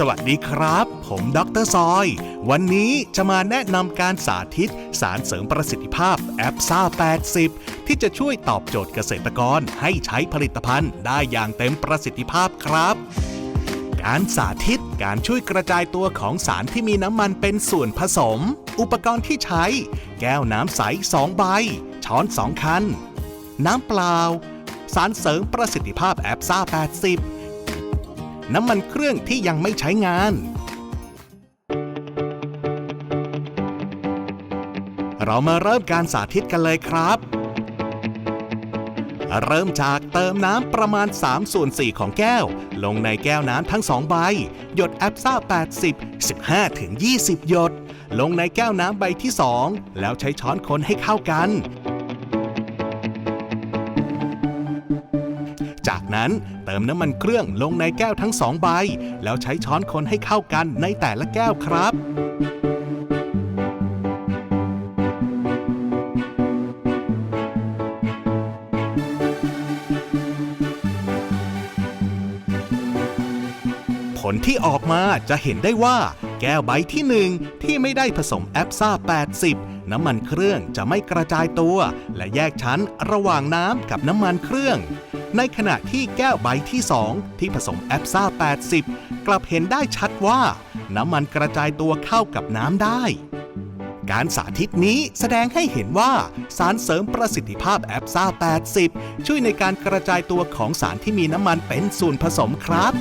สวัสดีครับ ผมดรซอย วันนี้จะมาแนะนำการสาธิต สารเสริมประสิทธิภาพแอปซ่า 80 ที่จะช่วยตอบโจทย์เกษตรกรให้ใช้ผลิตภัณฑ์ได้อย่างเต็มประสิทธิภาพครับ การสาธิตการช่วยกระจายตัวของสารที่มีน้ำมันเป็นส่วนผสม อุปกรณ์ที่ใช้ แก้วน้ำใส 2 ใบ ช้อน 2 คัน น้ำเปล่า สารเสริมประสิทธิภาพแอปซ่า 80 น้ำมันเครื่องที่ยังไม่ใช้งาน เรามาเริ่มการสาธิตกันเลยครับ เริ่มจากเติมน้ำประมาณ3ส่วน4ของแก้ว ลงในแก้วน้ำทั้ง2ใบ หยดแอปซ่า 80 15ถึง20 หยด ลงในแก้วน้ำใบที่ 2 แล้วใช้ช้อนคนให้เข้ากัน จากนั้นเติมน้ำมันเครื่องลงในแก้วทั้งสองใบ แล้วใช้ช้อนคนให้เข้ากันในแต่ละแก้วครับผลที่ออกมาจะเห็นได้ว่า แก้วใบที่หนึ่งที่ไม่ได้ผสมแอปซ่า 80 น้ำมันเครื่องจะไม่กระจายตัว และแยกชั้นระหว่างน้ำกับน้ำมันเครื่อง ในขณะที่แก้วใบที่ 2 ที่ผสมแอปซ่า 80 กลับเห็นได้ชัดว่า น้ำมันกระจายตัวเข้ากับน้ำได้ การสาธิตนี้แสดงให้เห็นว่าสารเสริมประสิทธิภาพแอปซ่า 80 ช่วยในการกระจายตัวของสารที่มีน้ำมันเป็นส่วนผสมครับ